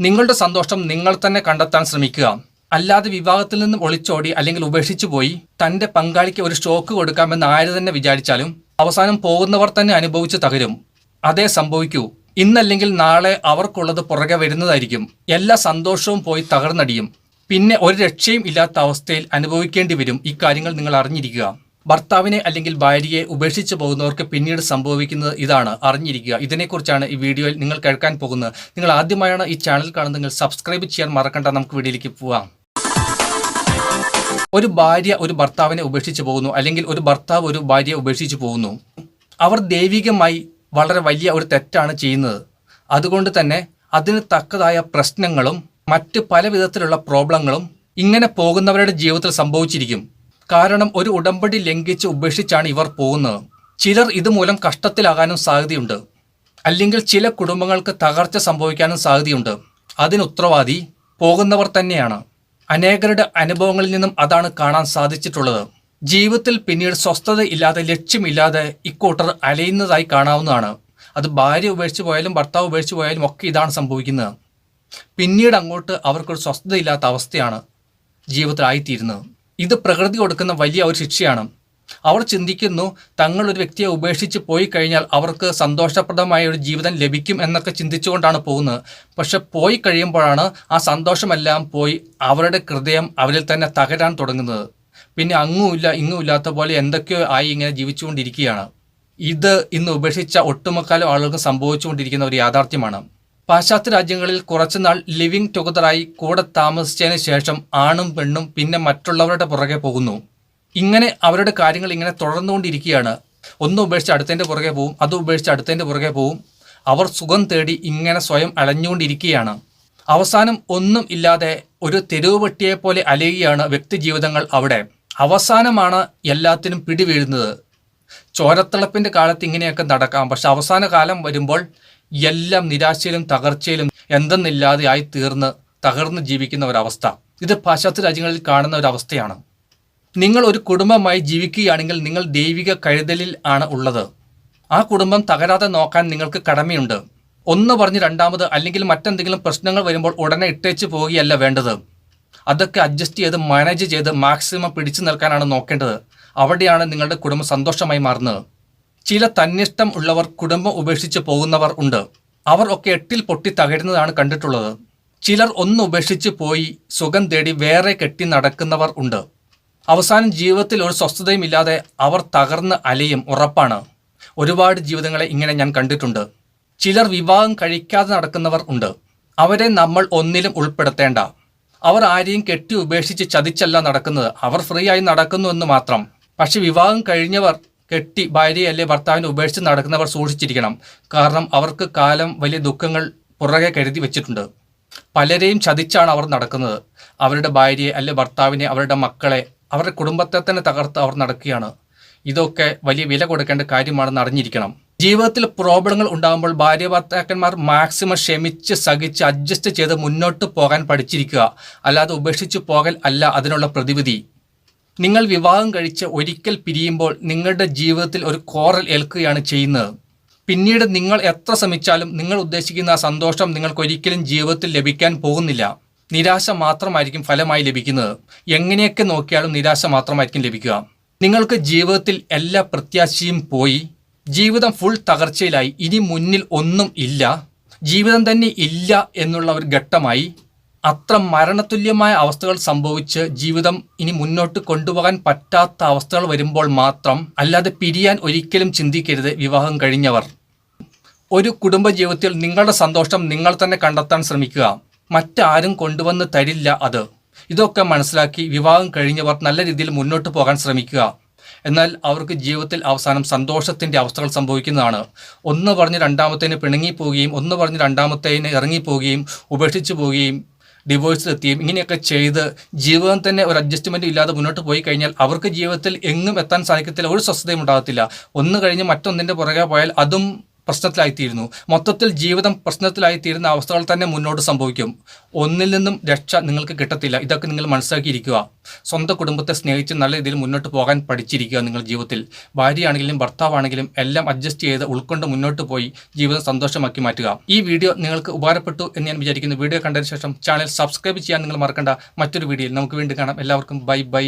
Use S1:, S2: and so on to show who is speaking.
S1: നിങ്ങളുടെ സന്തോഷം നിങ്ങൾ തന്നെ കണ്ടെത്താൻ ശ്രമിക്കുക. അല്ലാതെ വിവാഹത്തിൽ നിന്നും ഒളിച്ചോടി അല്ലെങ്കിൽ ഉപേക്ഷിച്ചു പോയി തന്റെ പങ്കാളിക്ക് ഒരു ഷോക്ക് കൊടുക്കാമെന്ന് ആര് തന്നെ വിചാരിച്ചാലും അവസാനം പോകുന്നവർ തന്നെ അനുഭവിച്ച് തകരും. അതേ സംഭവിക്കൂ. ഇന്നല്ലെങ്കിൽ നാളെ അവർക്കുള്ളത് പുറകെ വരുന്നതായിരിക്കും. എല്ലാ സന്തോഷവും പോയി തകർന്നടിയും. പിന്നെ ഒരു രക്ഷയും ഇല്ലാത്ത അവസ്ഥയിൽ അനുഭവിക്കേണ്ടി വരും. ഇക്കാര്യങ്ങൾ നിങ്ങൾ അറിഞ്ഞിരിക്കുക. ഭർത്താവിനെ അല്ലെങ്കിൽ ഭാര്യയെ ഉപേക്ഷിച്ചു പോകുന്നവർക്ക് പിന്നീട് സംഭവിക്കുന്നത് ഇതാണ്. അറിഞ്ഞിരിക്കുക. ഇതിനെക്കുറിച്ചാണ് ഈ വീഡിയോയിൽ നിങ്ങൾ കേൾക്കാൻ പോകുന്നത്. നിങ്ങൾ ആദ്യമായാണ് ഈ ചാനൽ കാണുന്നതെങ്കിൽ സബ്സ്ക്രൈബ് ചെയ്യാൻ മറക്കണ്ട. നമുക്ക് വീഡിയോയിലേക്ക് പോവാം. ഒരു ഭാര്യ ഒരു ഭർത്താവിനെ ഉപേക്ഷിച്ച് പോകുന്നു. അല്ലെങ്കിൽ ഒരു ഭർത്താവ് ഒരു ഭാര്യയെ ഉപേക്ഷിച്ച് പോകുന്നു. അവർ ദൈവികമായി വളരെ വലിയ ഒരു തെറ്റാണ് ചെയ്യുന്നത്. അതുകൊണ്ട് തന്നെ അതിന് തക്കതായ പ്രശ്നങ്ങളും മറ്റ് പല വിധത്തിലുള്ള പ്രോബ്ലങ്ങളും ഇങ്ങനെ പോകുന്നവരുടെ ജീവിതത്തിൽ സംഭവിച്ചിരിക്കും. കാരണം ഒരു ഉടമ്പടി ലംഘിച്ച് ഉപേക്ഷിച്ചാണ് ഇവർ പോകുന്നത്. ചിലർ ഇതുമൂലം കഷ്ടത്തിലാകാനും സാധ്യതയുണ്ട്. അല്ലെങ്കിൽ ചില കുടുംബങ്ങൾക്ക് തകർച്ച സംഭവിക്കാനും സാധ്യതയുണ്ട്. അതിന് ഉത്തരവാദി പോകുന്നവർ തന്നെയാണ്. അനേകരുടെ അനുഭവങ്ങളിൽ നിന്നും അതാണ് കാണാൻ സാധിച്ചിട്ടുള്ളത്. ജീവിതത്തിൽ പിന്നീട് സ്വസ്ഥത ഇല്ലാതെ ലക്ഷ്യമില്ലാതെ ഇക്കൂട്ടർ അലയുന്നതായി കാണാവുന്നതാണ്. അത് ഭാര്യ ഉപേക്ഷിച്ച് പോയാലും ഭർത്താവ് ഉപേക്ഷിച്ച് പോയാലും ഒക്കെ ഇതാണ് സംഭവിക്കുന്നത്. പിന്നീട് അങ്ങോട്ട് അവർക്കൊരു സ്വസ്ഥതയില്ലാത്ത അവസ്ഥയാണ് ജീവിതത്തിലായിത്തീരുന്നത്. ഇത് പ്രകൃതി കൊടുക്കുന്ന വലിയ ഒരു ശിക്ഷയാണ്. അവർ ചിന്തിക്കുന്നു തങ്ങൾ ഒരു വ്യക്തിയെ ഉപേക്ഷിച്ച് പോയി കഴിഞ്ഞാൽ അവർക്ക് സന്തോഷപ്രദമായ ഒരു ജീവിതം ലഭിക്കും എന്നൊക്കെ ചിന്തിച്ചുകൊണ്ടാണ് പോകുന്നത്. പക്ഷെ പോയി കഴിയുമ്പോഴാണ് ആ സന്തോഷമെല്ലാം പോയി അവരുടെ ഹൃദയം അവരിൽ തന്നെ തകരാൻ തുടങ്ങുന്നത്. പിന്നെ അങ്ങുമില്ല ഇങ്ങുമില്ലാത്ത പോലെ എന്തൊക്കെയോ ആയി ഇങ്ങനെ ജീവിച്ചുകൊണ്ടിരിക്കുകയാണ്. ഇത് ഇന്ന് ഉപേക്ഷിച്ച ഒട്ടുമുക്കാലം ആളുകൾക്ക് സംഭവിച്ചുകൊണ്ടിരിക്കുന്ന ഒരു യാഥാർത്ഥ്യമാണ്. പാശ്ചാത്യ രാജ്യങ്ങളിൽ കുറച്ചുനാൾ ലിവിംഗ് ടുഗദറായി കൂടെ താമസിച്ചതിന് ശേഷം ആണും പെണ്ണും പിന്നെ മറ്റുള്ളവരുടെ പുറകെ പോകുന്നു. ഇങ്ങനെ അവരുടെ കാര്യങ്ങൾ ഇങ്ങനെ തുടർന്നുകൊണ്ടിരിക്കുകയാണ്. ഒന്ന് ഉപേക്ഷിച്ച് അടുത്തതിന്റെ പുറകെ പോവും അത് ഉപേക്ഷിച്ച് അടുത്തതിന്റെ പുറകെ പോവും. അവർ സുഖം തേടി ഇങ്ങനെ സ്വയം അലഞ്ഞുകൊണ്ടിരിക്കുകയാണ്. അവസാനം ഒന്നും ഇല്ലാതെ ഒരു തെരുവ് പോലെ അലയുകയാണ് വ്യക്തിജീവിതങ്ങൾ അവിടെ. അവസാനമാണ് എല്ലാത്തിനും പിടിവീഴുന്നത്. ചോരത്തിളപ്പിന്റെ കാലത്ത് ഇങ്ങനെയൊക്കെ നടക്കാം. പക്ഷെ അവസാന കാലം വരുമ്പോൾ എല്ലാം നിരാശയിലും തകർച്ചയിലും എന്തെന്നില്ലാതെ ആയി തീർന്ന് തകർന്ന് ജീവിക്കുന്ന ഒരവസ്ഥ. ഇത് പാശ്ചാത്യ രാജ്യങ്ങളിൽ കാണുന്ന ഒരു അവസ്ഥയാണ് നിങ്ങൾ ഒരു കുടുംബമായി ജീവിക്കുകയാണെങ്കിൽ നിങ്ങൾ ദൈവിക കരുതലിൽ ആണ് ഉള്ളത്. ആ കുടുംബം തകരാതെ നോക്കാൻ നിങ്ങൾക്ക് കടമയുണ്ട്. ഒന്ന് പറഞ്ഞ് രണ്ടാമത് അല്ലെങ്കിൽ മറ്റെന്തെങ്കിലും പ്രശ്നങ്ങൾ വരുമ്പോൾ ഉടനെ ഇട്ടേച്ച് പോവുകയല്ല വേണ്ടത്. അതൊക്കെ അഡ്ജസ്റ്റ് ചെയ്ത് മാനേജ് ചെയ്ത് മാക്സിമം പിടിച്ചു നിൽക്കാനാണ് നോക്കേണ്ടത്. അവിടെയാണ് നിങ്ങളുടെ കുടുംബം സന്തോഷമായി മാറുന്നത്. ചില തന്നിഷ്ടം ഉള്ളവർ കുടുംബം ഉപേക്ഷിച്ച് പോകുന്നവർ ഉണ്ട്. അവർ ഒക്കെ എട്ടിൽ പൊട്ടി തകരുന്നതാണ് കണ്ടിട്ടുള്ളത്. ചിലർ ഒന്ന് ഉപേക്ഷിച്ച് പോയി സുഖം തേടി വേറെ കെട്ടി നടക്കുന്നവർ ഉണ്ട്. അവസാനം ജീവിതത്തിൽ ഒരു സ്വസ്ഥതയും ഇല്ലാതെ അവർ തകർന്ന് അലയും ഉറപ്പാണ്. ഒരുപാട് ജീവിതങ്ങളെ ഇങ്ങനെ ഞാൻ കണ്ടിട്ടുണ്ട്. ചിലർ വിവാഹം കഴിക്കാതെ നടക്കുന്നവർ ഉണ്ട്. അവരെ നമ്മൾ ഒന്നിലും ഉൾപ്പെടുത്തേണ്ട. അവർ ആരെയും കെട്ടി ഉപേക്ഷിച്ച് ചതിച്ചല്ല നടക്കുന്നത്. അവർ ഫ്രീ ആയി നടക്കുന്നു എന്ന് മാത്രം. പക്ഷെ വിവാഹം കഴിഞ്ഞവർ കെട്ടി ഭാര്യയെ അല്ലെ ഭർത്താവിനെ ഉപേക്ഷിച്ച് നടക്കുന്നവർ സൂക്ഷിച്ചിരിക്കണം. കാരണം അവർക്ക് കാലം വലിയ ദുഃഖങ്ങൾ പുറകെ കരുതി വെച്ചിട്ടുണ്ട്. പലരെയും ചതിച്ചാണ് അവർ നടക്കുന്നത്. അവരുടെ ഭാര്യയെ അല്ലെ ഭർത്താവിനെ അവരുടെ മക്കളെ അവരുടെ കുടുംബത്തെ തന്നെ തകർത്ത് അവർ നടക്കുകയാണ്. ഇതൊക്കെ വലിയ വില കൊടുക്കേണ്ട കാര്യമാണെന്ന് അറിഞ്ഞിരിക്കണം. ജീവിതത്തിൽ പ്രോബ്ലങ്ങൾ ഉണ്ടാകുമ്പോൾ ഭാര്യ ഭർത്താക്കന്മാർ മാക്സിമം ക്ഷമിച്ച് സഹിച്ച് അഡ്ജസ്റ്റ് ചെയ്ത് മുന്നോട്ട് പോകാൻ പഠിച്ചിരിക്കുക. അല്ലാതെ ഉപേക്ഷിച്ച് പോകൽ അല്ല അതിനുള്ള പ്രതിവിധി. നിങ്ങൾ വിവാഹം കഴിച്ച് ഒരിക്കൽ പിരിയുമ്പോൾ നിങ്ങളുടെ ജീവിതത്തിൽ ഒരു കോറൽ ഏൽക്കുകയാണ് ചെയ്യുന്നത്. പിന്നീട് നിങ്ങൾ എത്ര ശ്രമിച്ചാലും നിങ്ങൾ ഉദ്ദേശിക്കുന്ന ആ സന്തോഷം നിങ്ങൾക്ക് ഒരിക്കലും ജീവിതത്തിൽ ലഭിക്കാൻ പോകുന്നില്ല. നിരാശ മാത്രമായിരിക്കും ഫലമായി ലഭിക്കുന്നത്. എങ്ങനെയൊക്കെ നോക്കിയാലും നിരാശ മാത്രമായിരിക്കും ലഭിക്കുക. നിങ്ങൾക്ക് ജീവിതത്തിൽ എല്ലാ പ്രത്യാശയും പോയി. ജീവിതം ഫുൾ തകർച്ചയിലായി. ഇനി മുന്നിൽ ഒന്നും ഇല്ല. ജീവിതം തന്നെ ഇല്ല എന്നുള്ള ഒരു ഘട്ടമായി അത്ര മരണതുല്യമായ അവസ്ഥകൾ സംഭവിച്ച് ജീവിതം ഇനി മുന്നോട്ട് കൊണ്ടുപോകാൻ പറ്റാത്ത അവസ്ഥകൾ വരുമ്പോൾ മാത്രം അല്ലാതെ പിരിയാൻ ഒരിക്കലും ചിന്തിക്കരുത് വിവാഹം കഴിഞ്ഞവർ. ഒരു കുടുംബജീവിതത്തിൽ നിങ്ങളുടെ സന്തോഷം നിങ്ങൾ തന്നെ കണ്ടെത്താൻ ശ്രമിക്കുക. മറ്റാരും കൊണ്ടുവന്ന് തരില്ല അത്. ഇതൊക്കെ മനസ്സിലാക്കി വിവാഹം കഴിഞ്ഞവർ നല്ല രീതിയിൽ മുന്നോട്ട് പോകാൻ ശ്രമിക്കുക. എന്നാൽ അവർക്ക് ജീവിതത്തിൽ അവസാനം സന്തോഷത്തിന്റെ അവസ്ഥകൾ സംഭവിക്കുന്നതാണ്. ഒന്ന് പറഞ്ഞ് രണ്ടാമത്തേന് പിണങ്ങിപ്പോവുകയും ഒന്ന് പറഞ്ഞ് രണ്ടാമത്തേന് ഇറങ്ങിപ്പോവുകയും ഉപേക്ഷിച്ചു പോവുകയും ഡിവോഴ്സിലെത്തിയും ഇങ്ങനെയൊക്കെ ചെയ്ത് ജീവിതം തന്നെ ഒരു അഡ്ജസ്റ്റ്മെന്റ് ഇല്ലാതെ മുന്നോട്ട് പോയി കഴിഞ്ഞാൽ അവർക്ക് ജീവിതത്തിൽ എങ്ങും എത്താൻ സാധിക്കത്തില്ല ഒരു സ്വസ്ഥതയും ഉണ്ടാകത്തില്ല. ഒന്ന് കഴിഞ്ഞ് മറ്റൊന്നിന്റെ പുറകെ പോയാൽ അതും പ്രശ്നത്തിലായിത്തീരുന്നു. മൊത്തത്തിൽ ജീവിതം പ്രശ്നത്തിലായിത്തീരുന്ന അവസ്ഥകൾ തന്നെ മുന്നോട്ട് സംഭവിക്കും. ഒന്നിൽ നിന്നും രക്ഷ നിങ്ങൾക്ക് കിട്ടത്തില്ല. ഇതൊക്കെ നിങ്ങൾ മനസ്സിലാക്കിയിരിക്കുക. സ്വന്തം കുടുംബത്തെ സ്നേഹിച്ച് നല്ല രീതിയിൽ മുന്നോട്ട് പോകാൻ പഠിച്ചിരിക്കുക നിങ്ങൾ ജീവിതത്തിൽ. ഭാര്യയാണെങ്കിലും ഭർത്താവാണെങ്കിലും എല്ലാം അഡ്ജസ്റ്റ് ചെയ്ത് ഉൾക്കൊണ്ട് മുന്നോട്ട് പോയി ജീവിതം സന്തോഷമാക്കി മാറ്റുക. ഈ വീഡിയോ നിങ്ങൾക്ക് ഉപകാരപ്പെട്ടു എന്ന് ഞാൻ വിചാരിക്കുന്നു. വീഡിയോ കണ്ടതിന് ശേഷം ചാനൽ സബ്സ്ക്രൈബ് ചെയ്യാൻ നിങ്ങൾ മറക്കണ്ട. മറ്റൊരു വീഡിയോയിൽ നമുക്ക് വീണ്ടും കാണാം. എല്ലാവർക്കും ബൈ ബൈ.